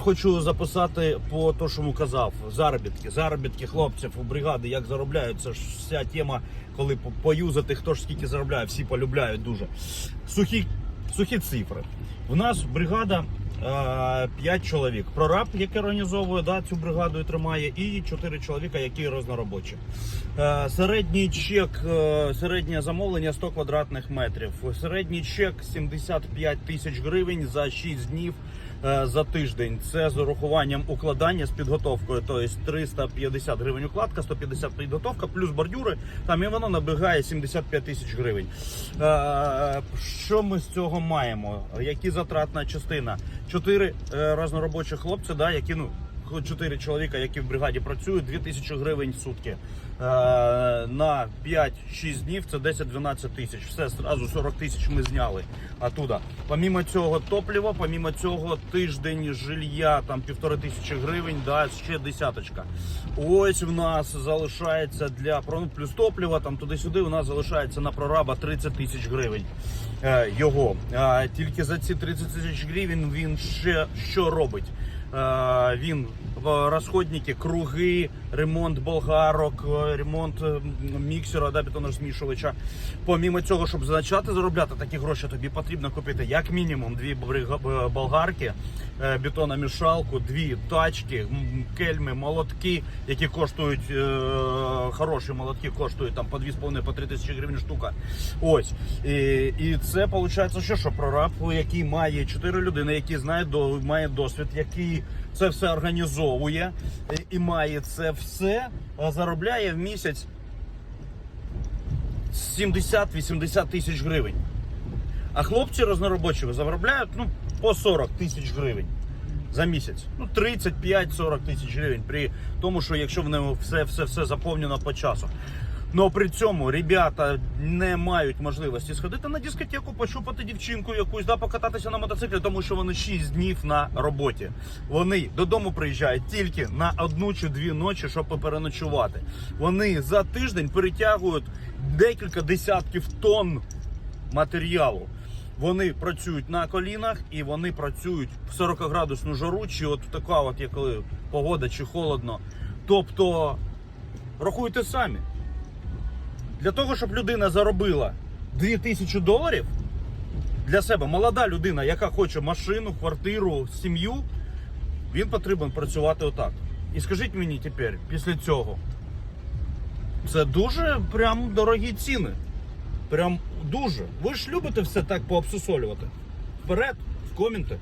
Хочу записати по тому, що казав. Заробітки, заробітки хлопців у бригади, як заробляють. Це ж вся тема, коли по- поюзати, хто ж скільки заробляє, всі полюбляють дуже. Сухі, сухі цифри. У нас бригада 5 чоловік. Прораб, який організовує да, цю бригаду і тримає, і 4 чоловіка, які різноробочі. Е, Середній чек, е, середнє замовлення 100 квадратних метрів. Середній чек 75 тисяч гривень за 6 днів е, за тиждень. Це з урахуванням укладання з підготовкою. Тобто 350 гривень укладка, 150 підготовка, плюс бордюри. Там і воно набігає 75 тисяч гривень. Е, Що ми з цього маємо? Які затратна частина? Чотири е, різноробочі хлопці, да, які ну. Чотири чоловіка, які в бригаді працюють, 2000 гривень в сутки. Е, на 5-6 днів це 10-12 тисяч. Все, зразу 40 тисяч ми зняли оттуда. Помімо цього топлива, помімо цього тиждень жилья, там півтори тисячі гривень, да, ще десяточка. Ось в нас залишається для ну, плюс топлива, там туди-сюди у нас залишається на прораба 30 тисяч гривень. Е, його. Е, тільки за ці 30 тисяч гривень він ще що робить? Е, Він в розходники, круги, ремонт болгарок, е, ремонт е, міксера, да, бетонозмішувача. Помімо цього, щоб почати заробляти такі гроші, тобі потрібно купити як мінімум дві болгарки, бетономішалку, дві тачки, кельми, молотки, які коштують хороші молотки, коштують там по 2,5 по 3 тисячі гривень штука. Ось. І, і це виходить, що, що прораб, який має 4 людини, які знає, має досвід, який це все організовує і, і має це все, а заробляє в місяць 70-80 тисяч гривень. А хлопці розноробочі заробляють ну, по 40 тисяч гривень за місяць. Ну, 35-40 тисяч гривень. При тому, що якщо в ньому все, все, все заповнено по часу. Но при цьому ребята не мають можливості сходити на дискотеку, пощупати дівчинку якусь, да, покататися на мотоциклі, тому що вони 6 днів на роботі. Вони додому приїжджають тільки на одну чи дві ночі, щоб переночувати. Вони за тиждень перетягують декілька десятків тонн матеріалу. Вони працюють на колінах і вони працюють в 40-градусну жару, чи от така, от як коли погода, чи холодно. Тобто, рахуйте самі. Для того, щоб людина заробила 2000 доларів для себе, молода людина, яка хоче машину, квартиру, сім'ю, він потрібен працювати отак. І скажіть мені тепер, після цього, це дуже прям дорогі ціни. Прям дуже. Ви ж любите все так пообсусолювати. Вперед, в коменти.